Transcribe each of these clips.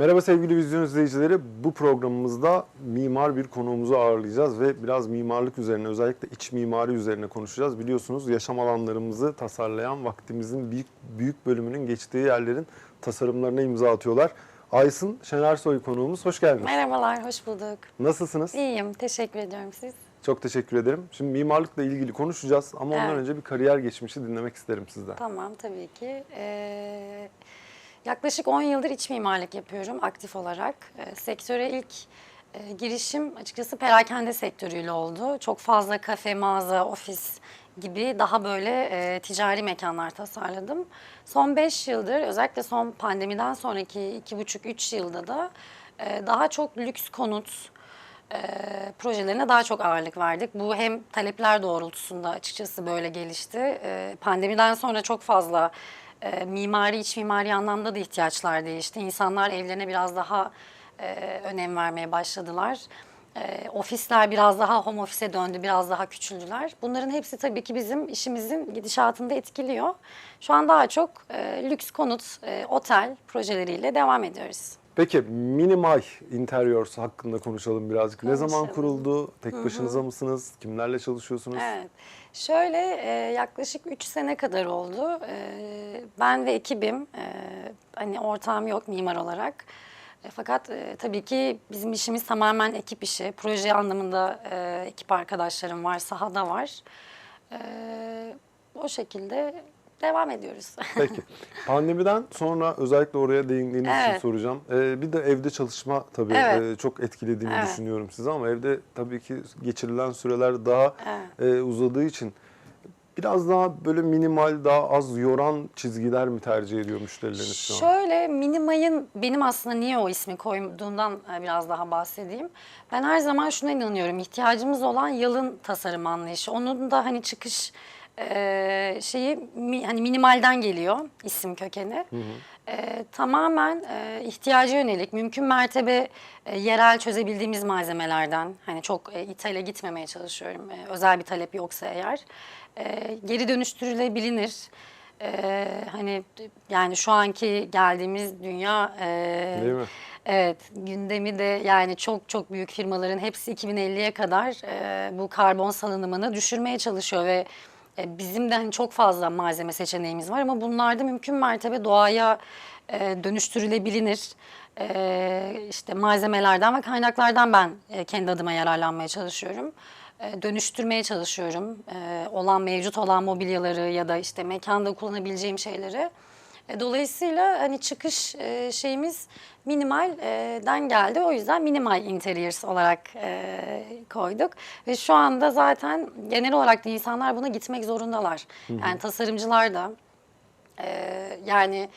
Merhaba sevgili vizyon izleyicileri. Bu programımızda mimar bir konuğumuzu ağırlayacağız ve biraz mimarlık üzerine özellikle iç mimari üzerine konuşacağız. Biliyorsunuz yaşam alanlarımızı tasarlayan vaktimizin büyük, büyük bölümünün geçtiği yerlerin tasarımlarına imza atıyorlar. Aysun Şenersoy konuğumuz. Hoş geldiniz. Merhabalar, hoş bulduk. Nasılsınız? İyiyim, teşekkür ediyorum siz. Çok teşekkür ederim. Şimdi mimarlıkla ilgili konuşacağız ama ondan Evet. önce bir kariyer geçmişi dinlemek isterim sizden. Tamam, tabii ki. Ee, yaklaşık 10 yıldır iç mimarlık yapıyorum aktif olarak. Ee, sektöre ilk e, girişim açıkçası perakende sektörüyle oldu. Çok fazla kafe, mağaza, ofis gibi daha böyle e, ticari mekanlar tasarladım. Son 5 yıldır özellikle son pandemiden sonraki 2,5-3 yılda da e, daha çok lüks konut, e, projelerine daha çok ağırlık verdik. Bu hem talepler doğrultusunda açıkçası böyle gelişti. E, pandemiden sonra çok fazla e, mimari, iç mimari anlamda da ihtiyaçlar değişti. İnsanlar evlerine biraz daha e, önem vermeye başladılar. E, ofisler biraz daha home office'e döndü, biraz daha küçüldüler. Bunların hepsi tabii ki bizim işimizin gidişatında etkiliyor. Şu an daha çok e, lüks konut, e, otel projeleriyle devam ediyoruz. Peki Minimay Interiors hakkında konuşalım birazcık. Ne zaman Konuşalım. kuruldu? Tek başınıza mısınız? Kimlerle çalışıyorsunuz? Evet. Şöyle e, yaklaşık 3 sene kadar oldu. E, ben ve ekibim, e, hani ortağım yok mimar olarak. E, fakat e, tabii ki bizim işimiz tamamen ekip işi. Proje anlamında e, ekip arkadaşlarım var, sahada var. E, o şekilde devam ediyoruz. Peki. Pandemiden sonra özellikle oraya değindiğiniz için Evet. soracağım. Ee, bir de evde çalışma tabii Evet. e, çok etkilediğini Evet. düşünüyorum size ama evde tabii ki geçirilen süreler daha Evet. e, uzadığı için biraz daha böyle minimal, daha az yoran çizgiler mi tercih ediyor müşterileriniz şu an? Şöyle Minimay'ın benim aslında niye o ismi koyduğundan e, biraz daha bahsedeyim. Ben her zaman şuna inanıyorum. ihtiyacımız olan yalın tasarım anlayışı. Onun da hani çıkış e, şeyi mi- hani minimalden geliyor isim kökeni. E, tamamen e, ihtiyaca yönelik mümkün mertebe e, yerel çözebildiğimiz malzemelerden hani çok e, ithale gitmemeye çalışıyorum. E, özel bir talep yoksa eğer. E, geri dönüştürülebilir. Ee, hani yani şu anki geldiğimiz dünya e, Değil mi? Evet, gündemi de yani çok çok büyük firmaların hepsi 2050'ye kadar e, bu karbon salınımını düşürmeye çalışıyor ve e, bizim de hani çok fazla malzeme seçeneğimiz var ama bunlarda mümkün mertebe doğaya e, dönüştürülebilir e, işte malzemelerden ve kaynaklardan ben e, kendi adıma yararlanmaya çalışıyorum. E, dönüştürmeye çalışıyorum. E, olan mevcut olan mobilyaları ya da işte mekanda kullanabileceğim şeyleri. E, Dolayısıyla hani çıkış e, şeyimiz minimalden geldi. O yüzden minimal interiors olarak e, koyduk. Ve şu anda zaten genel olarak da insanlar buna gitmek zorundalar. Yani tasarımcılar da e, yani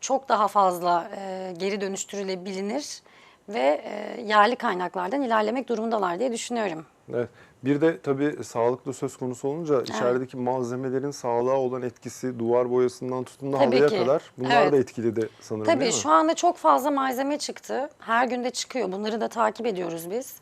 çok daha fazla e, geri dönüştürülebilir ve e, yerli kaynaklardan ilerlemek durumundalar diye düşünüyorum. Evet. Bir de tabii sağlıklı söz konusu olunca içerideki malzemelerin sağlığa olan etkisi duvar boyasından tutun da halıya ki. kadar bunlar Evet. da etkiledi sanırım Tabii değil mi? şu anda çok fazla malzeme çıktı. Her günde çıkıyor. Bunları da takip ediyoruz biz.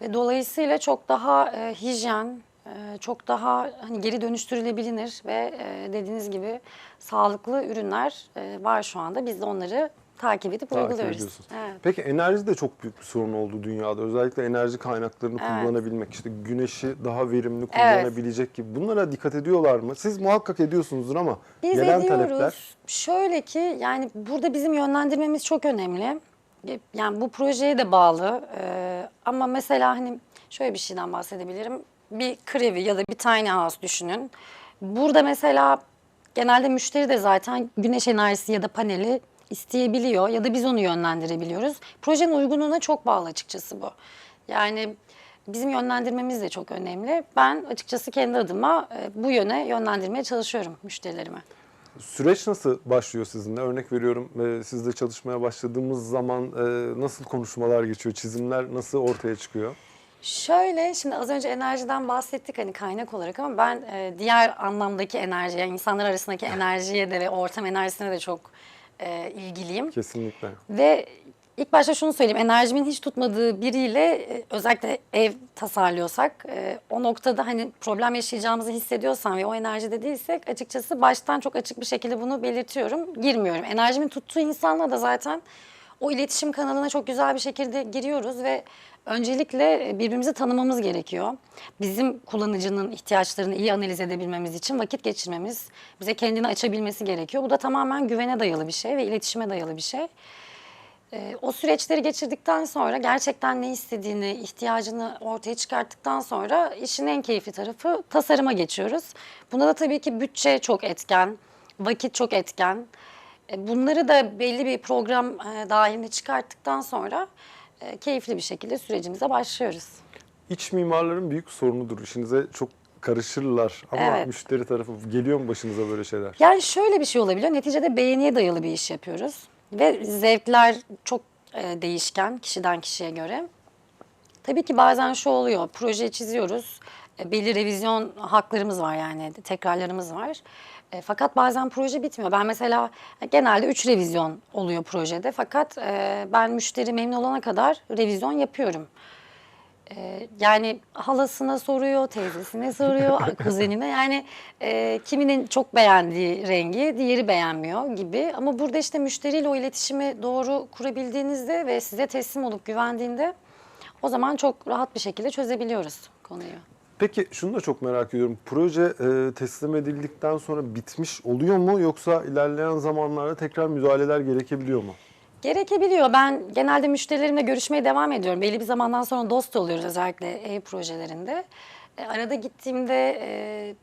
Ve dolayısıyla çok daha e, hijyen, e, çok daha hani geri dönüştürülebilir ve e, dediğiniz gibi sağlıklı ürünler e, var şu anda. Biz de onları takip edip Takip uyguluyoruz. ediyorsunuz. Evet. Peki enerji de çok büyük bir sorun oldu dünyada. Özellikle enerji kaynaklarını Evet. kullanabilmek, işte güneşi daha verimli kullanabilecek gibi. Bunlara dikkat ediyorlar mı? Siz muhakkak ediyorsunuzdur ama Biz gelen ediyoruz. talepler Şöyle ki yani burada bizim yönlendirmemiz çok önemli. Yani bu projeye de bağlı. Ee, ama mesela hani şöyle bir şeyden bahsedebilirim. Bir krevi ya da bir tiny house düşünün. Burada mesela genelde müşteri de zaten güneş enerjisi ya da paneli isteyebiliyor ya da biz onu yönlendirebiliyoruz. Projenin uygunluğuna çok bağlı açıkçası bu. Yani bizim yönlendirmemiz de çok önemli. Ben açıkçası kendi adıma e, bu yöne yönlendirmeye çalışıyorum müşterilerimi. süreç nasıl başlıyor sizinle? Örnek veriyorum e, sizle çalışmaya başladığımız zaman e, nasıl konuşmalar geçiyor? Çizimler nasıl ortaya çıkıyor? Şöyle şimdi az önce enerjiden bahsettik hani kaynak olarak ama ben e, diğer anlamdaki enerji yani insanlar arasındaki enerjiye de ve ortam enerjisine de çok e, ilgiliyim. Kesinlikle. Ve ilk başta şunu söyleyeyim enerjimin hiç tutmadığı biriyle e, özellikle ev tasarlıyorsak e, o noktada hani problem yaşayacağımızı hissediyorsam ve o enerjide değilsek açıkçası baştan çok açık bir şekilde bunu belirtiyorum. Girmiyorum. Enerjimin tuttuğu insanla da zaten o iletişim kanalına çok güzel bir şekilde giriyoruz ve öncelikle birbirimizi tanımamız gerekiyor. Bizim kullanıcının ihtiyaçlarını iyi analiz edebilmemiz için vakit geçirmemiz, bize kendini açabilmesi gerekiyor. Bu da tamamen güvene dayalı bir şey ve iletişime dayalı bir şey. Ee, o süreçleri geçirdikten sonra gerçekten ne istediğini, ihtiyacını ortaya çıkarttıktan sonra işin en keyifli tarafı tasarıma geçiyoruz. Bunda da tabii ki bütçe çok etken, vakit çok etken. E, Bunları da belli bir program e, dahilinde çıkarttıktan sonra e, keyifli bir şekilde sürecimize başlıyoruz. İç mimarların büyük sorunudur. İşinize çok karışırlar ama Evet. müşteri tarafı geliyor mu başınıza böyle şeyler? Yani şöyle bir şey olabiliyor. Neticede beğeniye dayalı bir iş yapıyoruz. Ve zevkler çok değişken kişiden kişiye göre. Tabii ki bazen şu oluyor. Proje çiziyoruz. Belli revizyon haklarımız var yani. Tekrarlarımız var. E, fakat bazen proje bitmiyor. Ben mesela e, genelde 3 revizyon oluyor projede. Fakat e, ben müşteri memnun olana kadar revizyon yapıyorum. Ee, yani halasına soruyor, teyzesine soruyor, kuzenine. Yani e, kiminin çok beğendiği rengi, diğeri beğenmiyor gibi. Ama burada işte müşteriyle o iletişimi doğru kurabildiğinizde ve size teslim olup güvendiğinde o zaman çok rahat bir şekilde çözebiliyoruz konuyu. Peki şunu da çok merak ediyorum. Proje e, teslim edildikten sonra bitmiş oluyor mu yoksa ilerleyen zamanlarda tekrar müdahaleler gerekebiliyor mu? Gerekebiliyor. Ben genelde müşterilerimle görüşmeye devam ediyorum. Belli bir zamandan sonra dost oluyoruz özellikle ev projelerinde. E, arada gittiğimde e,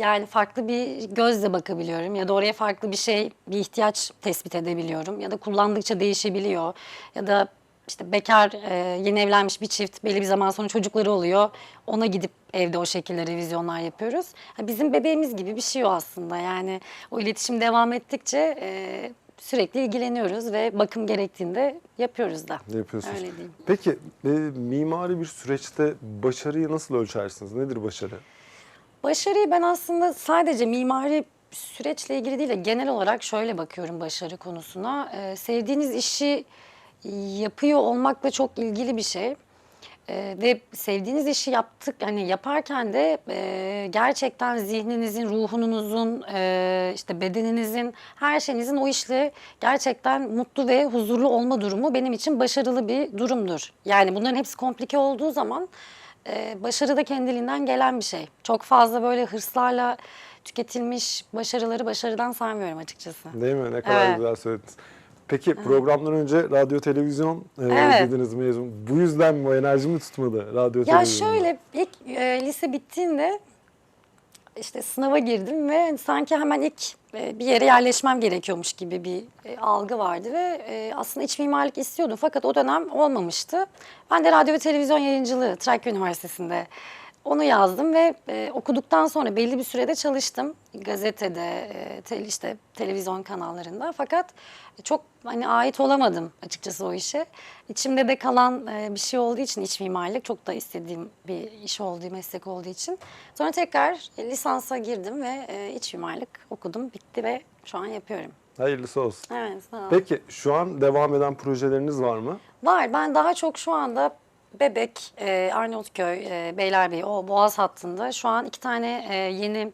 yani farklı bir gözle bakabiliyorum ya da oraya farklı bir şey, bir ihtiyaç tespit edebiliyorum ya da kullandıkça değişebiliyor ya da işte bekar e, yeni evlenmiş bir çift belli bir zaman sonra çocukları oluyor. Ona gidip evde o şekilde revizyonlar yapıyoruz. Ha, bizim bebeğimiz gibi bir şey o aslında. Yani o iletişim devam ettikçe e, sürekli ilgileniyoruz ve bakım gerektiğinde yapıyoruz da. Yapıyorsunuz? Öyle diyeyim. Peki e, mimari bir süreçte başarıyı nasıl ölçersiniz? Nedir başarı? Başarıyı ben aslında sadece mimari süreçle ilgili değil de genel olarak şöyle bakıyorum başarı konusuna. Ee, sevdiğiniz işi yapıyor olmakla çok ilgili bir şey. Ee, ve sevdiğiniz işi yaptık hani yaparken de e, gerçekten zihninizin, ruhunuzun, e, işte bedeninizin, her şeyinizin o işle gerçekten mutlu ve huzurlu olma durumu benim için başarılı bir durumdur. Yani bunların hepsi komplike olduğu zaman e, başarı da kendiliğinden gelen bir şey. Çok fazla böyle hırslarla tüketilmiş başarıları başarıdan saymıyorum açıkçası. Değil mi? Ne kadar Evet. güzel söylediniz. Peki programdan önce radyo televizyon e, Evet. dediniz mezun. Bu yüzden mi o enerji mi tutmadı radyo Ya televizyonda? şöyle ilk e, lise bittiğinde işte sınava girdim ve sanki hemen ilk e, bir yere yerleşmem gerekiyormuş gibi bir e, algı vardı ve e, aslında iç mimarlık istiyordum fakat o dönem olmamıştı. Ben de radyo ve televizyon yayıncılığı Trakya Üniversitesi'nde onu yazdım ve e, okuduktan sonra belli bir sürede çalıştım gazetede, e, tel, işte televizyon kanallarında fakat çok hani ait olamadım açıkçası o işe. İçimde de kalan e, bir şey olduğu için iç mimarlık çok da istediğim bir iş olduğu, meslek olduğu için. Sonra tekrar e, lisansa girdim ve e, iç mimarlık okudum, bitti ve şu an yapıyorum. Hayırlısı olsun. Evet, sağ ol. Peki şu an devam eden projeleriniz var mı? Var. Ben daha çok şu anda Bebek, e, Arnavutköy, e, Beylerbeyi, o Boğaz hattında şu an iki tane e, yeni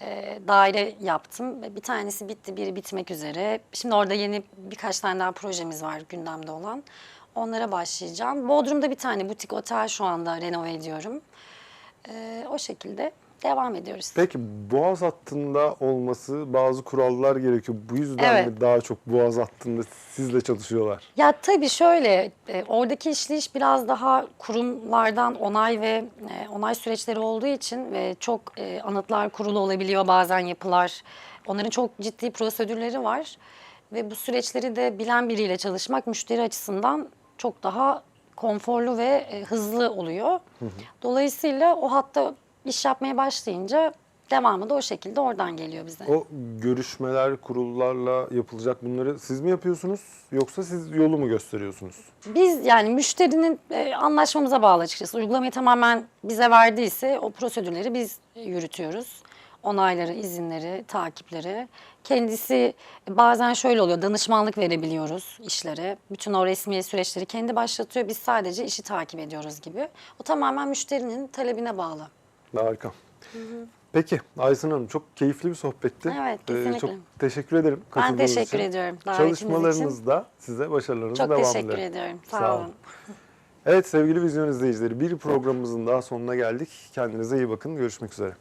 e, daire yaptım. Bir tanesi bitti, biri bitmek üzere. Şimdi orada yeni birkaç tane daha projemiz var gündemde olan. Onlara başlayacağım. Bodrum'da bir tane butik otel şu anda renove ediyorum. E, o şekilde devam ediyoruz. Peki Boğaz hattında olması bazı kurallar gerekiyor. Bu yüzden Evet. mi daha çok Boğaz hattında sizle çalışıyorlar? Ya tabii şöyle, e, oradaki işleyiş biraz daha kurumlardan onay ve e, onay süreçleri olduğu için ve çok e, anıtlar kurulu olabiliyor bazen yapılar. Onların çok ciddi prosedürleri var ve bu süreçleri de bilen biriyle çalışmak müşteri açısından çok daha konforlu ve e, hızlı oluyor. Dolayısıyla o hatta iş yapmaya başlayınca devamı da o şekilde oradan geliyor bize. O görüşmeler kurullarla yapılacak bunları siz mi yapıyorsunuz yoksa siz yolu mu gösteriyorsunuz? Biz yani müşterinin e, anlaşmamıza bağlı açıkçası. Uygulamayı tamamen bize verdiyse o prosedürleri biz yürütüyoruz. Onayları, izinleri, takipleri. Kendisi bazen şöyle oluyor, danışmanlık verebiliyoruz işlere. Bütün o resmi süreçleri kendi başlatıyor. Biz sadece işi takip ediyoruz gibi. O tamamen müşterinin talebine bağlı. Harika. Peki Aysun Hanım çok keyifli bir sohbetti. Evet, Ee, kesinlikle. çok teşekkür ederim Ben teşekkür için. ediyorum davetiniz için. Çalışmalarınızda size başarılarınız Çok devam teşekkür dilerim. ediyorum. Sağ, Sağ olun. olun. Evet sevgili vizyon izleyicileri bir programımızın daha sonuna geldik. Kendinize iyi bakın. Görüşmek üzere.